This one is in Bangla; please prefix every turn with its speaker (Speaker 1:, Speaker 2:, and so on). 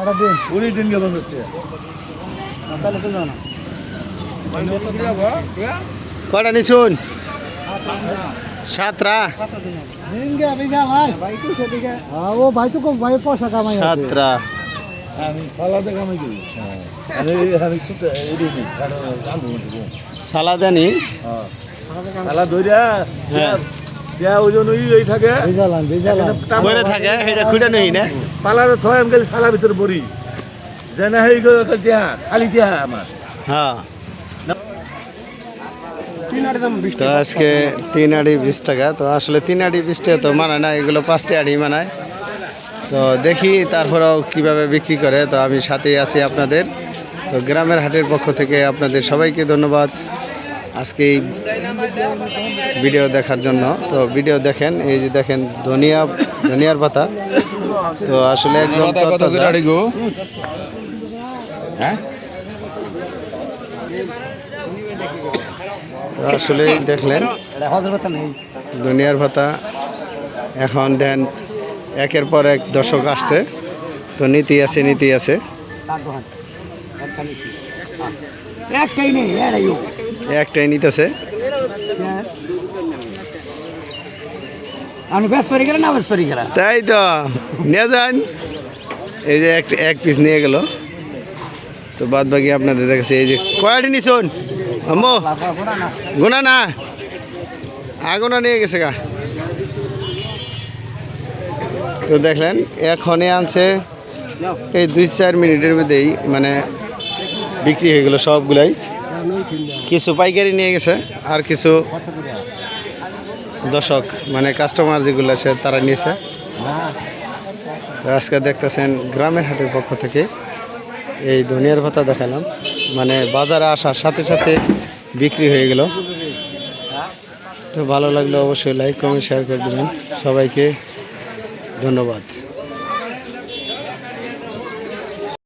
Speaker 1: আটা দিন।
Speaker 2: কুড়ি দিন গে পঞ্চাশ টাকা
Speaker 1: তাহলে তো জানো।
Speaker 3: কটা নিছুন
Speaker 1: সেদিকে হ্যাঁ ও ভাই তো ভাই পয়সা কামাই
Speaker 2: আমি সালাদে কামাই করি। আমি আমি ছোট এদিকে কারণ
Speaker 3: সালাদানি
Speaker 2: সালা ধরিয়া ওজন ওই ওই থাকে।
Speaker 1: বিজালান বিজালান
Speaker 3: থাকে সেটা খুঁড়ে নেই না?
Speaker 2: পালারে থয় আমি খালি সালা ভিতরে পড়ি। যেন হয়ে গেল দেয়া খালি আমার।
Speaker 3: হ্যাঁ। তো আজকে তিন আড়ি বিশ টাকা তো আসলে তিন আড়ি বিশ টাকা তো মানায় না এগুলো পাঁচটি আড়ি মানায়। তো দেখি তারপরেও কীভাবে বিক্রি করে তো আমি সাথেই আছি আপনাদের। তো গ্রামের হাটের পক্ষ থেকে আপনাদের সবাইকে ধন্যবাদ। আজকে এই ভিডিও দেখার জন্য। তো ভিডিও দেখেন এই যে দেখেন ধনিয়া ধনিয়ার পাতা। তো আসলে একদম।
Speaker 2: হ্যাঁ?
Speaker 3: তো আসলেই দেখলেন দুনিয়ার ভাতা এখন দেন একের পর এক দশক আসছে। তো নীতি আছে নীতি আছে।
Speaker 1: একটাই নেই
Speaker 3: একটাই নিতেছে।
Speaker 1: আমি না গেলাম
Speaker 3: তাই তো নিয়ে যান। এই যে এক এক পিস নিয়ে গেল। তো বাদ বাকি আপনাদের দেখেছে এই যে কয়টি নিছুন? আম্মো গোনা না। আগুনা নিয়ে গেছে গা। তো দেখলেন এখনই আনছে এই দুই চার মিনিটের মধ্যেই মানে বিক্রি হয়ে গেল সবগুলাই। কিছু পাইকারি নিয়ে গেছে, আর কিছু দর্শক মানে কাস্টমার যেগুলো সে তারা নিয়েছে। আজকে দেখতেছেন গ্রামের হাটের পক্ষ থেকে এই ধনিয়ার ভাতা দেখালাম। মানে বাজারে আসার সাথে সাথে বিক্রি হয়ে গেল। তো ভালো লাগলে অবশ্যই লাইক কমেন্ট শেয়ার করে দেবেন। সবাইকে ধন্যবাদ।